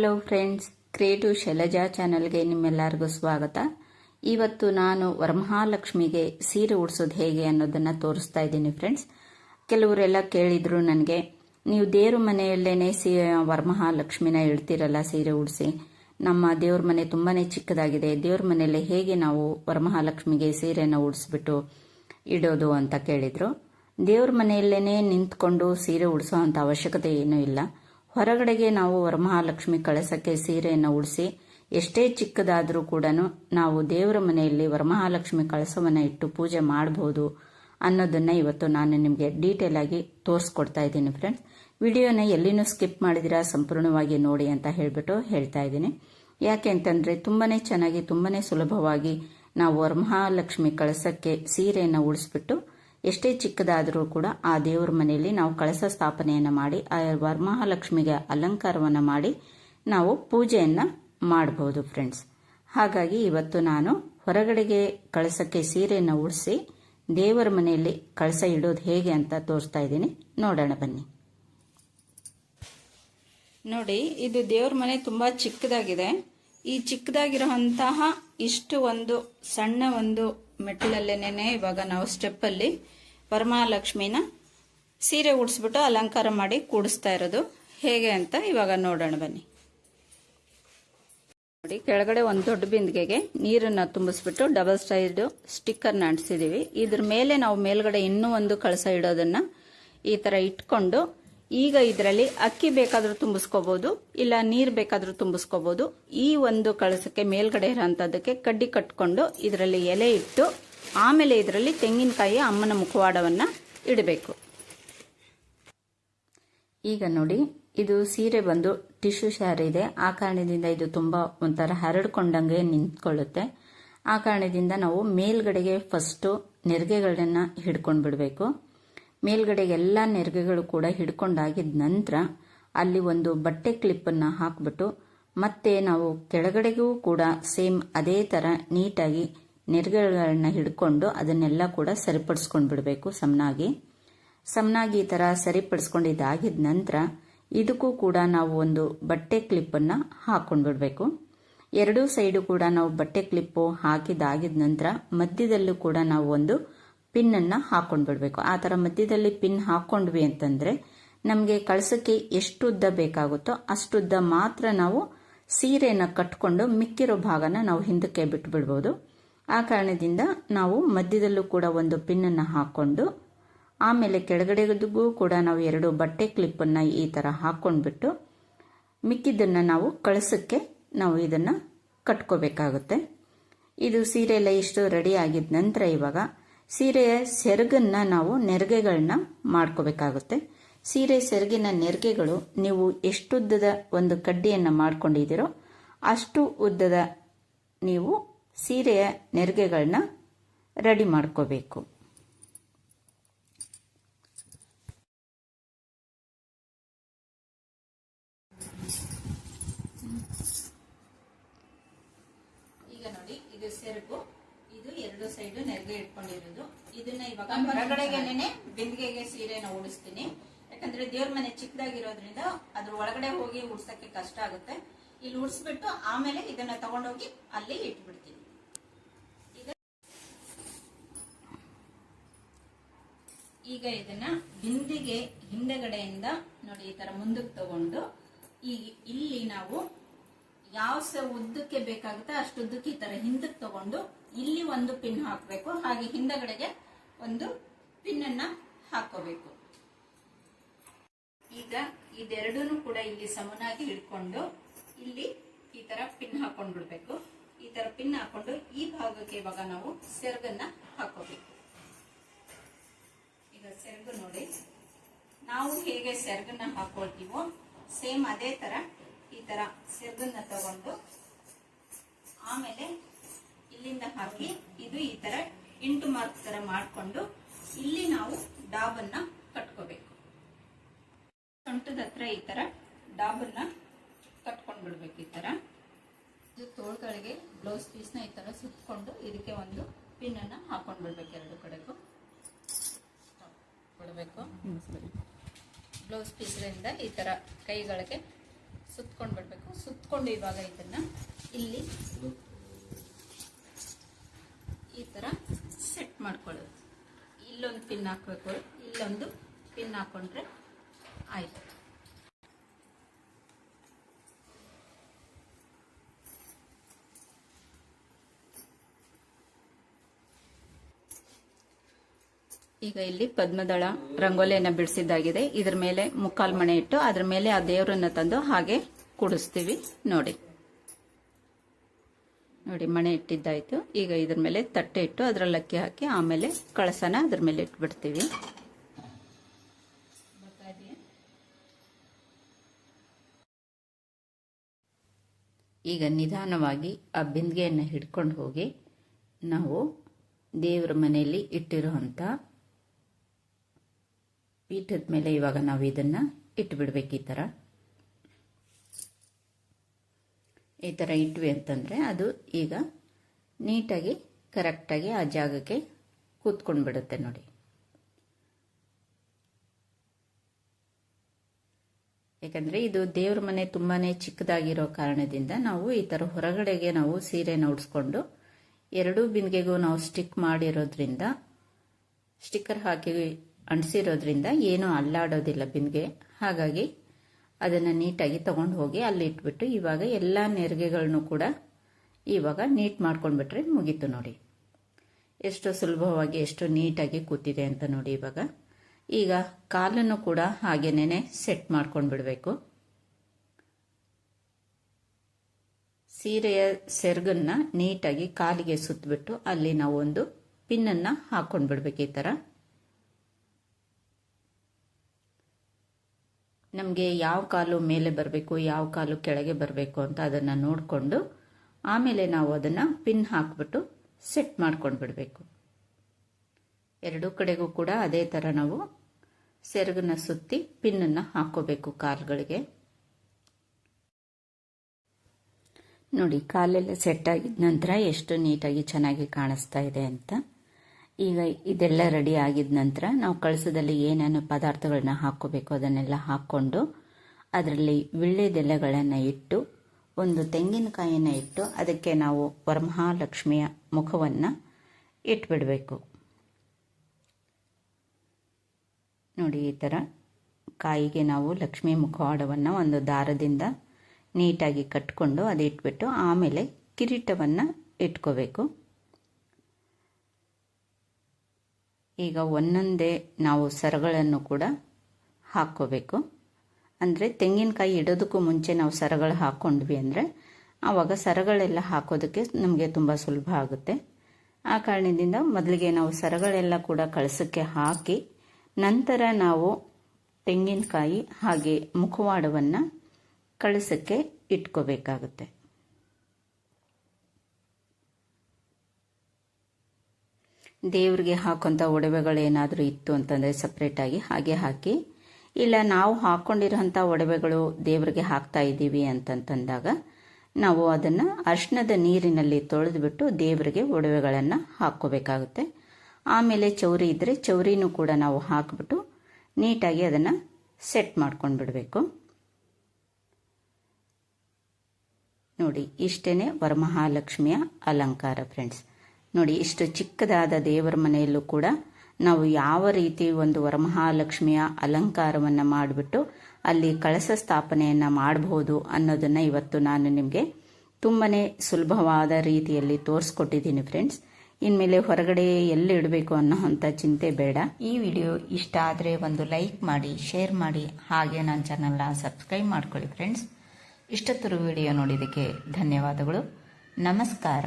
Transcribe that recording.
Hello friends creative Shailaja ಚಾನಲ್ಗೆ ನಿಮ್ಮೆಲ್ಲರಿಗೂ ಸ್ವಾಗತ. ಇವತ್ತು ನಾನು ವರಮಹಾಲಕ್ಷ್ಮಿಗೆ ಸೀರೆ ಉಡಿಸೋದು ಹೇಗೆ ಅನ್ನೋದನ್ನು ತೋರಿಸ್ತಾ ಇದ್ದೀನಿ ಫ್ರೆಂಡ್ಸ್ ಕೆಲವರೆಲ್ಲ ಕೇಳಿದ್ರು ನನಗೆ, ನೀವು ದೇವ್ರ ಮನೆಯಲ್ಲೇನೆ ಸೀ, ವರಮಹಾಲಕ್ಷ್ಮಿನ ಇಡ್ತೀರಲ್ಲ ಸೀರೆ ಉಡಿಸಿ? ನಮ್ಮ ದೇವ್ರ ಮನೆ ತುಂಬಾ ಚಿಕ್ಕದಾಗಿದೆ, ದೇವ್ರ ಮನೆಯಲ್ಲೇ ಹೇಗೆ ನಾವು ವರಮಹಾಲಕ್ಷ್ಮಿಗೆ ಸೀರೆನ ಉಡಿಸ್ಬಿಟ್ಟು ಇಡೋದು ಅಂತ ಕೇಳಿದ್ರು. ದೇವ್ರ ಮನೆಯಲ್ಲೇನೆ ನಿಂತ್ಕೊಂಡು ಸೀರೆ ಉಡಿಸೋ ಅವಶ್ಯಕತೆ ಏನೂ ಇಲ್ಲ. ಹೊರಗಡೆಗೆ ನಾವು ವರಮಹಾಲಕ್ಷ್ಮಿ ಕಳಸಕ್ಕೆ ಸೀರೆಯನ್ನು ಉಳಿಸಿ ಎಷ್ಟೇ ಚಿಕ್ಕದಾದರೂ ಕೂಡ ನಾವು ದೇವರ ಮನೆಯಲ್ಲಿ ವರಮಹಾಲಕ್ಷ್ಮಿ ಕಳಸವನ್ನು ಇಟ್ಟು ಪೂಜೆ ಮಾಡಬಹುದು ಅನ್ನೋದನ್ನು ಇವತ್ತು ನಾನು ನಿಮಗೆ ಡೀಟೇಲ್ ಆಗಿ ತೋರಿಸ್ಕೊಡ್ತಾ ಇದ್ದೀನಿ ಫ್ರೆಂಡ್ಸ್ ವಿಡಿಯೋನ ಎಲ್ಲಿನೂ ಸ್ಕಿಪ್ ಮಾಡಿದಿರಾ ಸಂಪೂರ್ಣವಾಗಿ ನೋಡಿ ಅಂತ ಹೇಳ್ಬಿಟ್ಟು ಹೇಳ್ತಾ ಇದ್ದೀನಿ. ಯಾಕೆ ಅಂತಂದರೆ ತುಂಬಾ ಚೆನ್ನಾಗಿ ತುಂಬಾ ಸುಲಭವಾಗಿ ನಾವು ವರಮಹಾಲಕ್ಷ್ಮಿ ಕಳಸಕ್ಕೆ ಸೀರೆಯನ್ನು ಉಡಿಸ್ಬಿಟ್ಟು ಎಷ್ಟೇ ಚಿಕ್ಕದಾದರೂ ಕೂಡ ಆ ದೇವರ ಮನೆಯಲ್ಲಿ ನಾವು ಕಳಸ ಸ್ಥಾಪನೆಯನ್ನು ಮಾಡಿ, ಆ ವರಮಹಾಲಕ್ಷ್ಮಿಗೆ ಅಲಂಕಾರವನ್ನು ಮಾಡಿ ನಾವು ಪೂಜೆಯನ್ನು ಮಾಡಬಹುದು ಫ್ರೆಂಡ್ಸ್ ಹಾಗಾಗಿ ಇವತ್ತು ನಾನು ಹೊರಗಡೆಗೆ ಕಳಸಕ್ಕೆ ಸೀರೆಯನ್ನು ಉಡಿಸಿ ದೇವರ ಮನೆಯಲ್ಲಿ ಕಳಸ ಇಡೋದು ಹೇಗೆ ಅಂತ ತೋರಿಸ್ತಾ ಇದ್ದೀನಿ. ನೋಡೋಣ ಬನ್ನಿ. ನೋಡಿ, ಇದು ದೇವ್ರ ಮನೆ ತುಂಬಾ ಚಿಕ್ಕದಾಗಿದೆ. ಈ ಚಿಕ್ಕದಾಗಿರುವಂತಹ ಇಷ್ಟು ಒಂದು ಸಣ್ಣ ಒಂದು ಮೆಟ್ಟಿಲಲ್ಲೇನೆ ಇವಾಗ ನಾವು ಸ್ಟೆಪ್ಪಲ್ಲಿ ವರಮಹಾಲಕ್ಷ್ಮಿನ ಸೀರೆ ಉಡಿಸ್ಬಿಟ್ಟು ಅಲಂಕಾರ ಮಾಡಿ ಕೂಡಿಸ್ತಾ ಇರೋದು. ಹೇಗೆ ಅಂತ ಇವಾಗ ನೋಡೋಣ ಬನ್ನಿ. ನೋಡಿ, ಕೆಳಗಡೆ ಒಂದು ದೊಡ್ಡ ಬಿಂದಿಗೆಗೆ ನೀರನ್ನು ತುಂಬಿಸ್ಬಿಟ್ಟು ಡಬಲ್ ಸೈಡ್ ಸ್ಟಿಕ್ಕರ್ನ ಅಂಟಿಸಿದ್ದೀವಿ ಇದ್ರ ಮೇಲೆ ನಾವು ಮೇಲ್ಗಡೆ ಇನ್ನೂ ಒಂದು ಕಳಸ ಇಡೋದನ್ನ ಈ ಥರ ಇಟ್ಕೊಂಡು ಈಗ ಇದರಲ್ಲಿ ಅಕ್ಕಿ ಬೇಕಾದರೂ ತುಂಬಿಸ್ಕೋಬಹುದು ಇಲ್ಲ ನೀರು ಬೇಕಾದರೂ ತುಂಬಿಸ್ಕೋಬಹುದು ಈ ಒಂದು ಕಳಸಕ್ಕೆ ಮೇಲ್ಗಡೆ ಇರೋಂಥದ್ದಕ್ಕೆ ಕಡ್ಡಿ ಕಟ್ಕೊಂಡು ಇದರಲ್ಲಿ ಎಲೆ ಇಟ್ಟು, ಆಮೇಲೆ ಇದರಲ್ಲಿ ತೆಂಗಿನಕಾಯಿ ಅಮ್ಮನ ಮುಖವಾಡವನ್ನು ಇಡಬೇಕು. ಈಗ ನೋಡಿ, ಇದು ಸೀರೆ ಬಂದು ಟಿಶ್ಯೂ ಶಾರಿ ಇದೆ. ಆ ಕಾರಣದಿಂದ ಇದು ತುಂಬಾ ಒಂಥರ ಹರಡ್ಕೊಂಡಂಗೆ ನಿಂತ್ಕೊಳ್ಳುತ್ತೆ. ಆ ಕಾರಣದಿಂದ ನಾವು ಮೇಲ್ಗಡೆಗೆ ಫಸ್ಟು ನೆರಿಗೆಗಳನ್ನ ಹಿಡ್ಕೊಂಡು ಬಿಡಬೇಕು ಮೇಲ್ಗಡೆಗೆ ಎಲ್ಲ ನೆರಿಗೆಗಳು ಕೂಡ ಹಿಡ್ಕೊಂಡಾಗಿದ ನಂತರ ಅಲ್ಲಿ ಒಂದು ಬಟ್ಟೆ ಕ್ಲಿಪ್ಪನ್ನು ಹಾಕ್ಬಿಟ್ಟು ಮತ್ತೆ ನಾವು ಕೆಳಗಡೆಗೂ ಕೂಡ ಸೇಮ್ ಅದೇ ಥರ ನೀಟಾಗಿ ನೆರಿಗೆಗಳನ್ನ ಹಿಡ್ಕೊಂಡು ಅದನ್ನೆಲ್ಲ ಕೂಡ ಸರಿಪಡಿಸ್ಕೊಂಡು ಬಿಡಬೇಕು ಸಮನಾಗಿ. ಸಮನಾಗಿ ಈ ಥರ ಸರಿಪಡಿಸ್ಕೊಂಡಿದ್ದಾಗಿದ ನಂತರ ಇದಕ್ಕೂ ಕೂಡ ನಾವು ಒಂದು ಬಟ್ಟೆ ಕ್ಲಿಪ್ಪನ್ನು ಹಾಕ್ಕೊಂಡು ಬಿಡಬೇಕು. ಎರಡೂ ಸೈಡು ಕೂಡ ನಾವು ಬಟ್ಟೆ ಕ್ಲಿಪ್ಪು ಹಾಕಿದಾಗಿದ ನಂತರ ಮಧ್ಯದಲ್ಲೂ ಕೂಡ ನಾವು ಒಂದು ಪಿನ್ನನ್ನು ಹಾಕೊಂಡು ಬಿಡಬೇಕು ಆ ಥರ ಮಧ್ಯದಲ್ಲಿ ಪಿನ್ ಹಾಕೊಂಡ್ವಿ ಅಂತಂದ್ರೆ ನಮಗೆ ಕಳಸಕ್ಕೆ ಎಷ್ಟು ಉದ್ದ ಬೇಕಾಗುತ್ತೋ ಅಷ್ಟುದ್ದ ಮಾತ್ರ ನಾವು ಸೀರೆನ ಕಟ್ಕೊಂಡು ಮಿಕ್ಕಿರೋ ಭಾಗನ ನಾವು ಹಿಂದಕ್ಕೆ ಬಿಟ್ಟು ಬಿಡ್ಬೋದು ಆ ಕಾರಣದಿಂದ ನಾವು ಮಧ್ಯದಲ್ಲೂ ಕೂಡ ಒಂದು ಪಿನ್ನನ್ನು ಹಾಕೊಂಡು ಆಮೇಲೆ ಕೆಳಗಡೆಗೂ ಕೂಡ ನಾವು ಎರಡು ಬಟ್ಟೆ ಕ್ಲಿಪ್ಪನ್ನು ಈ ಥರ ಹಾಕೊಂಡ್ಬಿಟ್ಟು ಮಿಕ್ಕಿದ್ದನ್ನು ನಾವು ಕಳಸಕ್ಕೆ ನಾವು ಇದನ್ನು ಕಟ್ಕೋಬೇಕಾಗುತ್ತೆ. ಇದು ಸೀರೆ ಎಲ್ಲ ಇಷ್ಟು ರೆಡಿ ಆಗಿದ ನಂತರ ಇವಾಗ ಸೀರೆಯ ಸೆರಗನ್ನ ನಾವು ನೆರಿಗೆಗಳನ್ನ ಮಾಡ್ಕೋಬೇಕಾಗುತ್ತೆ. ಸೀರೆ ಸೆರಗಿನ ನೆರಿಗೆಗಳು ನೀವು ಎಷ್ಟುದ್ದದ ಒಂದು ಕಡ್ಡಿಯನ್ನು ಮಾಡ್ಕೊಂಡಿದ್ದೀರೋ ಅಷ್ಟು ಉದ್ದದ ನೀವು ಸೀರೆಯ ನೆರಿಗೆಗಳನ್ನ ರೆಡಿ ಮಾಡ್ಕೋಬೇಕು. ಈಗ ನೋಡಿ ಇದು ಸೆರಗು. ಎರಡು ಸೈಡ್ ನೆರಿಗೆ ಇಟ್ಕೊಂಡಿರೋದು. ಇದನ್ನ ಇವಾಗ ಹೊರಗಡೆಗೆನೆ ಬಿಂದಿಗೆಗೆ ಸೀರೆನ ಉಡಿಸ್ತೀನಿ. ಯಾಕಂದ್ರೆ ದೇವ್ರ ಮನೆ ಚಿಕ್ಕದಾಗಿರೋದ್ರಿಂದ ಅದ್ರ ಒಳಗಡೆ ಹೋಗಿ ಉಡ್ಸಕ್ಕೆ ಕಷ್ಟ ಆಗುತ್ತೆ. ಇಲ್ಲಿ ಉಡ್ಸ್ಬಿಟ್ಟು ಆಮೇಲೆ ಇದನ್ನ ತಗೊಂಡೋಗಿ ಅಲ್ಲಿ ಇಟ್ಬಿಡ್ತೀನಿ. ಈಗ ಈಗ ಇದನ್ನ ಬಿಂದಿಗೆ ಹಿಂದೆಗಡೆಯಿಂದ ನೋಡಿ ಈ ತರ ಮುಂದಕ್ಕೆ ತಗೊಂಡು ಈ ಇಲ್ಲಿ ನಾವು ಯಾವ ಉದ್ದಕ್ಕೆ ಬೇಕಾಗುತ್ತೆ ಅಷ್ಟು ಉದ್ದಕ್ಕೆ ಈ ತರ ಹಿಂದಕ್ಕೆ ತಗೊಂಡು ಇಲ್ಲಿ ಒಂದು ಪಿನ್ ಹಾಕಬೇಕು. ಹಾಗೆ ಹಿಂದಗಡೆಗೆ ಒಂದು ಪಿನ್ ಅನ್ನ ಹಾಕೋಬೇಕು. ಈಗ ಇದೆರಡೂ ಕೂಡ ಇಲ್ಲಿ ಸಮನಾಗಿ ಹಿಡ್ಕೊಂಡು ಇಲ್ಲಿ ಈ ತರ ಪಿನ್ ಹಾಕೊಂಡ್ ಬಿಡ್ಬೇಕು ಈ ತರ ಪಿನ್ ಹಾಕೊಂಡು ಈ ಭಾಗಕ್ಕೆ ಇವಾಗ ನಾವು ಸೆರಗನ್ನ ಹಾಕೋಬೇಕು. ಈಗ ಸೆರಗು ನೋಡಿ. ನಾವು ಹೇಗೆ ಸೆರಗನ್ನ ಹಾಕೊಳ್ತೀವೋ, ಸೇಮ್ ಅದೇ ತರ ಈ ತರ ಸೆರಗನ್ನ ತಗೊಂಡು ಆಮೇಲೆ ಇಲ್ಲಿಂದ ಹಾಕಿ ಇದು ಈ ತರ ಇಂಟು ಮಾರ್ಕ್ ತರ ಮಾಡ್ಕೊಂಡು ಇಲ್ಲಿ ನಾವು ಡಾಬನ್ನ ಕಟ್ಕೋಬೇಕು. ಸೊಂಟದ ಹತ್ರ ಈ ತರ ಡಾಬನ್ನ ಕಟ್ಕೊಂಡು ಬಿಡ್ಬೇಕು ಈ ತರ. ಇದು ತೋಳ್ಗಳಿಗೆ ಬ್ಲೌಸ್ ಪೀಸ್ನ ಈ ತರ ಸುತ್ತಕೊಂಡು ಇದಕ್ಕೆ ಒಂದು ಪಿನ್ ಅನ್ನ ಹಾಕೊಂಡ್ ಬಿಡ್ಬೇಕು ಎರಡು ಕಡೆಗೂ. ಬಿಡಬೇಕು ಬ್ಲೌಸ್ ಪೀಸ್ರಿಂದ ಈ ತರ ಕೈಗಳಿಗೆ ಸುತ್ಕೊಂಡು ಬರಬೇಕು ಸುತ್ಕೊಂಡು ಇವಾಗ ಇದನ್ನ ಇಲ್ಲಿ ಈ ಥರ ಸೆಟ್ ಮಾಡ್ಕೊಳ್ಳೋದು. ಇಲ್ಲೊಂದು ಪಿನ್ ಹಾಕಬೇಕು. ಇಲ್ಲೊಂದು ಪಿನ್ ಹಾಕೊಂಡ್ರೆ ಆಯ್ತು. ಈಗ ಇಲ್ಲಿ ಪದ್ಮದಳ ರಂಗೋಲಿಯನ್ನ ಬಿಡಿಸಿದ್ದಾಗಿದೆ. ಇದ್ರ ಮೇಲೆ ಮುಕ್ಕಾಲ್ ಮಣೆ ಇಟ್ಟು ಅದ್ರ ಮೇಲೆ ಆ ದೇವರನ್ನ ತಂದು ಹಾಗೆ ಕೂಡಿಸ್ತೀವಿ. ನೋಡಿ. ನೋಡಿ, ಮಣೆ ಇಟ್ಟಿದ್ದಾಯ್ತು. ಈಗ ಇದ್ರ ಮೇಲೆ ತಟ್ಟೆ ಇಟ್ಟು ಅದ್ರಲ್ಲಿ ಅಕ್ಕಿ ಹಾಕಿ ಆಮೇಲೆ ಕಳಸನ ಅದ್ರ ಮೇಲೆ ಇಟ್ಬಿಡ್ತೀವಿ. ಈಗ ನಿಧಾನವಾಗಿ ಆ ಬಿಂದಿಗೆಯನ್ನು ಹಿಡ್ಕೊಂಡು ಹೋಗಿ ನಾವು ದೇವರ ಮನೆಯಲ್ಲಿ ಇಟ್ಟಿರುವಂಥ ಪೀಠದ ಮೇಲೆ ಇವಾಗ ನಾವು ಇದನ್ನ ಇಟ್ಬಿಡ್ಬೇಕು ಈ ಥರ ಈ ಥರ ಇಟ್ವಿ ಅಂತಂದರೆ ಅದು ಈಗ ನೀಟಾಗಿ ಕರೆಕ್ಟಾಗಿ ಆ ಜಾಗಕ್ಕೆ ಕೂತ್ಕೊಂಡು ಬಿಡುತ್ತೆ ನೋಡಿ. ಯಾಕಂದರೆ ಇದು ದೇವ್ರ ಮನೆ ತುಂಬಾ ಚಿಕ್ಕದಾಗಿರೋ ಕಾರಣದಿಂದ ನಾವು ಈ ಥರ ಹೊರಗಡೆಗೆ ನಾವು ಸೀರೆನ ಉಡ್ಸ್ಕೊಂಡು ಎರಡೂ ಬಿಂದಿಗೆಗೂ ನಾವು ಸ್ಟಿಕ್ ಮಾಡಿರೋದ್ರಿಂದ, ಸ್ಟಿಕ್ಕರ್ ಹಾಕಿ ಅಂಟಿಸಿರೋದ್ರಿಂದ ಏನೂ ಅಲ್ಲಾಡೋದಿಲ್ಲ ಬಿಂದಿಗೆ. ಹಾಗಾಗಿ ಅದನ್ನು ನೀಟಾಗಿ ತಗೊಂಡು ಹೋಗಿ ಅಲ್ಲಿ ಇಟ್ಬಿಟ್ಟು ಇವಾಗ ಎಲ್ಲ ನೆರಿಗೆಗಳನ್ನು ಕೂಡ ಇವಾಗ ನೀಟ್ ಮಾಡ್ಕೊಂಡ್ಬಿಟ್ರೆ ಮುಗೀತು ನೋಡಿ. ಎಷ್ಟು ಸುಲಭವಾಗಿ ಎಷ್ಟು ನೀಟಾಗಿ ಕೂತಿದೆ ಅಂತ ನೋಡಿ ಇವಾಗ. ಈಗ ಕಾಲನ್ನು ಕೂಡ ಹಾಗೇನೆ ಸೆಟ್ ಮಾಡ್ಕೊಂಡ್ಬಿಡಬೇಕು. ಸೀರೆಯ ಸೆರ್ಗನ್ನು ನೀಟಾಗಿ ಕಾಲಿಗೆ ಸುತ್ತಬಿಟ್ಟು ಅಲ್ಲಿ ನಾವು ಒಂದು ಪಿನ್ನನ್ನು ಹಾಕ್ಕೊಂಡ್ಬಿಡ್ಬೇಕು ಈ ಥರ ನಮಗೆ ಯಾವ ಕಾಲು ಮೇಲೆ ಬರಬೇಕು, ಯಾವ ಕಾಲು ಕೆಳಗೆ ಬರಬೇಕು ಅಂತ ಅದನ್ನು ನೋಡಿಕೊಂಡು ಆಮೇಲೆ ನಾವು ಅದನ್ನು ಪಿನ್ ಹಾಕ್ಬಿಟ್ಟು ಸೆಟ್ ಮಾಡ್ಕೊಂಡು ಬಿಡಬೇಕು ಎರಡೂ ಕಡೆಗೂ ಕೂಡ ಅದೇ ಥರ ನಾವು ಸೆರಗನ್ನ ಸುತ್ತಿ ಪಿನ್ನನ್ನು ಹಾಕೋಬೇಕು ಕಾಲುಗಳಿಗೆ. ನೋಡಿ, ಕಾಲೆಲ್ಲ ಸೆಟ್ ಆಗಿದ ನಂತರ ಎಷ್ಟು ನೀಟಾಗಿ ಚೆನ್ನಾಗಿ ಕಾಣಿಸ್ತಾ ಇದೆ ಅಂತ. ಈಗ ಇದೆಲ್ಲ ರೆಡಿ ಆಗಿದ ನಂತರ ನಾವು ಕಳಸದಲ್ಲಿ ಏನೇನು ಪದಾರ್ಥಗಳನ್ನ ಹಾಕ್ಕೋಬೇಕು ಅದನ್ನೆಲ್ಲ ಹಾಕ್ಕೊಂಡು ಅದರಲ್ಲಿ ವಿಳ್ಳೆದೆಲೆಗಳನ್ನು ಇಟ್ಟು, ಒಂದು ತೆಂಗಿನಕಾಯಿಯನ್ನು ಇಟ್ಟು ಅದಕ್ಕೆ ನಾವು ವರಮಹಾಲಕ್ಷ್ಮಿಯ ಮುಖವನ್ನು ಇಟ್ಬಿಡಬೇಕು. ನೋಡಿ, ಈ ಥರ ಕಾಯಿಗೆ ನಾವು ಲಕ್ಷ್ಮಿ ಮುಖವಾಡವನ್ನು ಒಂದು ದಾರದಿಂದ ನೀಟಾಗಿ ಕಟ್ಕೊಂಡು ಅದು ಇಟ್ಬಿಟ್ಟು ಆಮೇಲೆ ಕಿರೀಟವನ್ನು ಇಟ್ಕೋಬೇಕು. ಈಗ ಒಂದೊಂದೇ ನಾವು ಸರಗಳನ್ನು ಕೂಡ ಹಾಕ್ಕೋಬೇಕು. ಅಂದರೆ ತೆಂಗಿನಕಾಯಿ ಇಡೋದಕ್ಕೂ ಮುಂಚೆ ನಾವು ಸರಗಳು ಹಾಕ್ಕೊಂಡ್ವಿ ಅಂದರೆ ಆವಾಗ ಸರಗಳೆಲ್ಲ ಹಾಕೋದಕ್ಕೆ ನಮಗೆ ತುಂಬ ಸುಲಭ ಆಗುತ್ತೆ. ಆ ಕಾರಣದಿಂದ ಮೊದಲಿಗೆ ನಾವು ಸರಗಳೆಲ್ಲ ಕೂಡ ಕಳಸಕ್ಕೆ ಹಾಕಿ ನಂತರ ನಾವು ತೆಂಗಿನಕಾಯಿ ಹಾಗೆ ಮುಖವಾಡವನ್ನು ಕಳಸಕ್ಕೆ ಇಟ್ಕೋಬೇಕಾಗುತ್ತೆ. ದೇವ್ರಿಗೆ ಹಾಕೋಂಥ ಒಡವೆಗಳೇನಾದರೂ ಇತ್ತು ಅಂತಂದರೆ ಸಪ್ರೇಟಾಗಿ ಹಾಗೆ ಹಾಕಿ, ಇಲ್ಲ ನಾವು ಹಾಕ್ಕೊಂಡಿರೋಂಥ ಒಡವೆಗಳು ದೇವರಿಗೆ ಹಾಕ್ತಾ ಇದ್ದೀವಿ ಅಂತಂತಂದಾಗ ನಾವು ಅದನ್ನು ಅರ್ಶನದ ನೀರಿನಲ್ಲಿ ತೊಳೆದುಬಿಟ್ಟು ದೇವರಿಗೆ ಒಡವೆಗಳನ್ನು ಹಾಕ್ಕೋಬೇಕಾಗುತ್ತೆ. ಆಮೇಲೆ ಚೌರಿ ಇದ್ದರೆ ಚೌರಿನೂ ಕೂಡ ನಾವು ಹಾಕಿಬಿಟ್ಟು ನೀಟಾಗಿ ಅದನ್ನು ಸೆಟ್ ಮಾಡ್ಕೊಂಡು ಬಿಡಬೇಕು ನೋಡಿ ಇಷ್ಟೇ ವರಮಹಾಲಕ್ಷ್ಮಿಯ ಅಲಂಕಾರ ಫ್ರೆಂಡ್ಸ್ ನೋಡಿ, ಇಷ್ಟು ಚಿಕ್ಕದಾದ ದೇವರ ಮನೆಯಲ್ಲೂ ಕೂಡ ನಾವು ಯಾವ ರೀತಿ ಒಂದು ವರಮಹಾಲಕ್ಷ್ಮಿಯ ಅಲಂಕಾರವನ್ನು ಮಾಡಿಬಿಟ್ಟು ಅಲ್ಲಿ ಕಳಸ ಸ್ಥಾಪನೆಯನ್ನು ಮಾಡಬಹುದು ಅನ್ನೋದನ್ನು ಇವತ್ತು ನಾನು ನಿಮಗೆ ತುಂಬಾ ಸುಲಭವಾದ ರೀತಿಯಲ್ಲಿ ತೋರಿಸ್ಕೊಟ್ಟಿದ್ದೀನಿ ಫ್ರೆಂಡ್ಸ್ ಇನ್ಮೇಲೆ ಹೊರಗಡೆ ಎಲ್ಲಿ ಇಡಬೇಕು ಅನ್ನೋ ಅಂಥ ಚಿಂತೆ ಬೇಡ. ಈ ವಿಡಿಯೋ ಇಷ್ಟ ಆದರೆ ಒಂದು ಲೈಕ್ ಮಾಡಿ ಶೇರ್ ಮಾಡಿ, ಹಾಗೆ ನನ್ನ ಚಾನಲ್ನ ಸಬ್ಸ್ಕ್ರೈಬ್ ಮಾಡ್ಕೊಳ್ಳಿ ಫ್ರೆಂಡ್ಸ್ ಇಷ್ಟೊತ್ತರ ವಿಡಿಯೋ ನೋಡಿದ್ದಕ್ಕೆ ಧನ್ಯವಾದಗಳು. ನಮಸ್ಕಾರ.